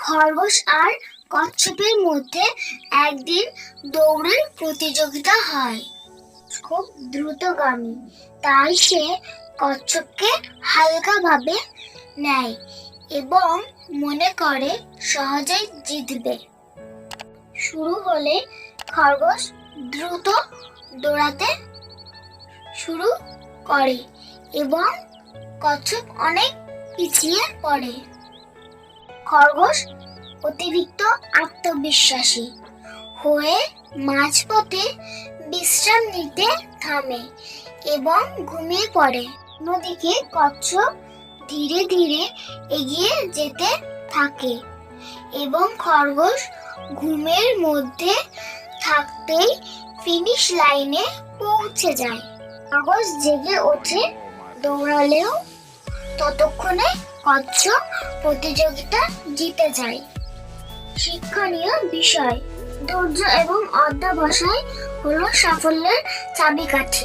খরগোশ আর কচ্ছপের মধ্যে একদিন দৌড়ের প্রতিযোগিতা হয়। খুব দ্রুতগামী। তাই সে কচ্ছপকে হালকাভাবে নেয় এবং মনে করে সহজেই জিতবে। শুরু হলে খরগোশ দ্রুত দৌড়াতে শুরু করে এবং কচ্ছপ অনেক পিছিয়ে পড়ে। খরগোশ অতিরিক্ত আত্মবিশ্বাসী। হয়ে মাঝপথে বিশ্রাম নিতে থামে এবং ঘুমিয়ে পড়ে। অন্যদিকে কচ্ছপ ধীরে ধীরে এগিয়ে যেতে থাকে এবং খরগোশ ঘুমের মধ্যে থাকতেই ফিনিশ লাইনে পৌঁছে যায়। খরগোশ জেগে ওঠে, দৌড়ালেও ততক্ষণে কচ্ছপ প্রতিযোগিতা জিতে যায়। শিক্ষণীয় বিষয় ধৈর্য এবং অধ্যাবসায় হলো সাফল্যের চাবিকাঠি।